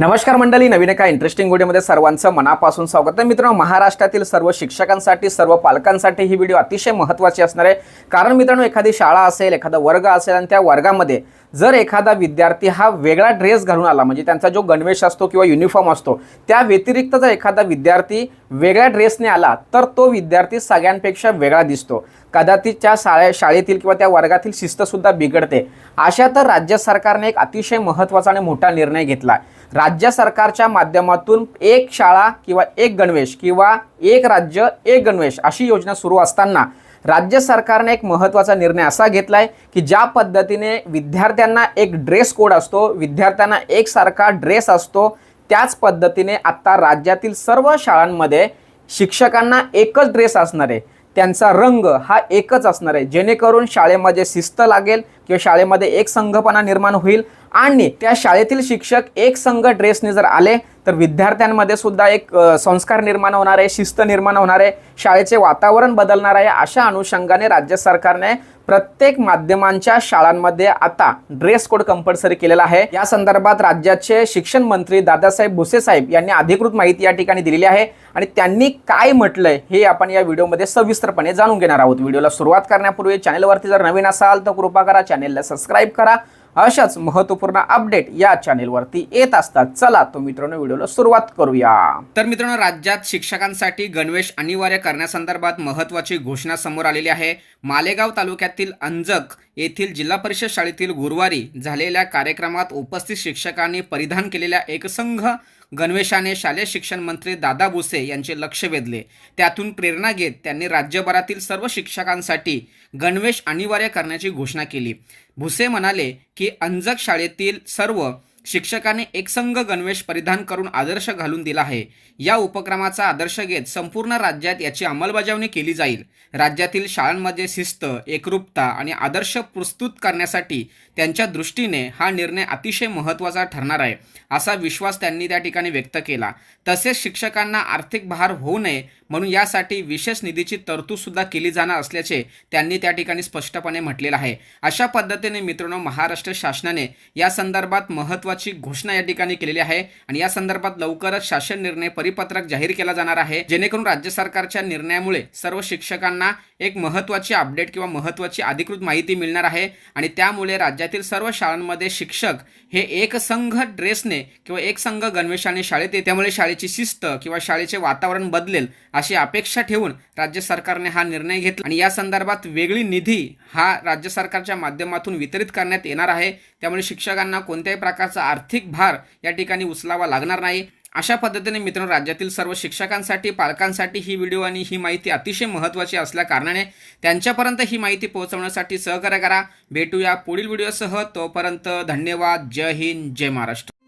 नमस्कार मंडळी नवीन एका इंटरेस्टिंग व्हिडिओमध्ये सर्वांचं मनापासून स्वागत आहे. मित्रांनो महाराष्ट्रातील सर्व शिक्षकांसाठी सर्व पालकांसाठी ही व्हिडिओ अतिशय महत्त्वाची असणार आहे. कारण मित्रांनो एखादी शाळा असेल एखादा वर्ग असेल आणि त्या वर्गामध्ये जर एखादा विद्यार्थी हा वेगळा ड्रेस घालून आला म्हणजे त्यांचा जो गणवेश असतो किंवा युनिफॉर्म असतो त्या व्यतिरिक्त जर एखादा विद्यार्थी वेगळ्या ड्रेसने आला तर तो विद्यार्थी सगळ्यांपेक्षा वेगळा दिसतो. कदाचित त्या शाळे शाळेतील किंवा त्या वर्गातील शिस्तसुद्धा बिघडते. अशा तर राज्य सरकारने एक अतिशय महत्त्वाचा आणि मोठा निर्णय घेतला. आहे राज्य सरकारच्या माध्यमातून एक शाळा किंवा एक गणवेश किंवा एक राज्य एक गणवेश अशी योजना सुरू असताना राज्य सरकारने एक महत्त्वाचा निर्णय असा घेतला आहे की ज्या पद्धतीने विद्यार्थ्यांना एक ड्रेस कोड असतो विद्यार्थ्यांना एकसारखा ड्रेस असतो त्याच पद्धतीने आत्ता राज्यातील सर्व शाळांमध्ये शिक्षकांना एकच ड्रेस असणार आहे. त्यांचा रंग हा एकच असणार आहे. जेणेकरून शाळेमध्ये शिस्त लागेल किंवा शाळेमध्ये एक संघपणा निर्माण होईल. आणि त्या शाळेतील शिक्षक एक संघ ड्रेसने जर आले तर विद्यार्थ्यांमध्ये सुद्धा एक संस्कार निर्माण होणार आहे शिस्त निर्माण होणार आहे शाळेचे वातावरण बदलणार आहे अशा अनुषंगाने राज्य सरकारने प्रत्येक माध्यमांच्या शाळांमध्ये आता ड्रेस कोड कंपल्सरी केलेला आहे. या संदर्भात राज्याचे शिक्षण मंत्री दादासाहेब भुसे साहेब यांनी अधिकृत माहिती या ठिकाणी दिलेली आहे. आणि त्यांनी काय म्हटलंय हे आपण या व्हिडिओमध्ये सविस्तरपणे जाणून घेणार आहोत. व्हिडिओला सुरुवात करण्यापूर्वी चॅनलवरती जर नवीन असाल तर कृपा करा चॅनेलला सबस्क्राईब करा. अशाच महत्त्वपूर्ण अपडेट या चॅनेलवरती येत असतात. चला तो मित्रांनो व्हिडिओला सुरुवात करूया. तर मित्रांनो राज्यात शिक्षकांसाठी गणवेश अनिवार्य करण्यासंदर्भात महत्त्वाची घोषणा समोर आलेली आहे. मालेगाव तालुक्यातील अंजक येथील जिल्हा परिषद शाळेतील गुरुवारी झालेल्या कार्यक्रमात उपस्थित शिक्षकांनी परिधान केलेल्या एकसंघ गणवेशाने शालेय शिक्षण मंत्री दादा भुसे यांचे लक्ष वेधले. त्यातून प्रेरणा घेत त्यांनी राज्यभरातील सर्व शिक्षकांसाठी गणवेश अनिवार्य करण्याची घोषणा केली. भुसे म्हणाले की अंजक शाळेतील सर्व शिक्षकाने एकसंघ गणवेश परिधान करून आदर्श घालून दिला आहे. या उपक्रमाचा आदर्श घेत संपूर्ण राज्यात याची अंमलबजावणी केली जाईल. राज्यातील शाळांमध्ये शिस्त एकरूपता आणि आदर्श प्रस्तुत करण्यासाठी त्यांच्या दृष्टीने हा निर्णय अतिशय महत्त्वाचा ठरणार आहे असा विश्वास त्यांनी त्या ठिकाणी व्यक्त केला. तसेच शिक्षकांना आर्थिक भार होऊ नये म्हणून यासाठी विशेष निधीची तरतूदसुद्धा केली जाणार असल्याचे त्यांनी त्या ठिकाणी स्पष्टपणे म्हटलेलं आहे. अशा पद्धतीने मित्रांनो महाराष्ट्र शासनाने या संदर्भात महत्त्व महत्त्वाची घोषणा या ठिकाणी केलेली आहे आणि या संदर्भात लवकरच शासन निर्णय परिपत्रक जाहीर केला जाणार आहे. जेणेकरून राज्य सरकारच्या निर्णयामुळे सर्व शिक्षकांना एक महत्त्वाची अपडेट किंवा महत्त्वाची अधिकृत माहिती मिळणार आहे आणि त्यामुळे राज्यातील सर्व शाळांमध्ये शिक्षक हे एक संघ ड्रेसने किंवा एक संघ गणवेशाने शाळेत त्यामुळे शाळेची शिस्त किंवा शाळेचे वातावरण बदलेल अशी अपेक्षा ठेवून राज्य सरकारने हा निर्णय घेतला आणि या संदर्भात वेगळी निधी हा राज्य सरकारच्या माध्यमातून वितरित करण्यात येणार आहे. त्यामुळे शिक्षकांना कोणत्याही प्रकारचा आर्थिक भार या ठिकाणी उचलावा लागणार नाही. अशा पद्धतीने मित्रांनो राज्यातील सर्व शिक्षकांसाठी पालकांसाठी ही व्हिडिओ आणि ही माहिती अतिशय महत्त्वाची असल्याकारणाने त्यांच्यापर्यंत ही माहिती पोहोचवण्यासाठी सहकार्य करा. भेटूया पुढील व्हिडिओसह. तोपर्यंत धन्यवाद. जय हिंद. जय महाराष्ट्र.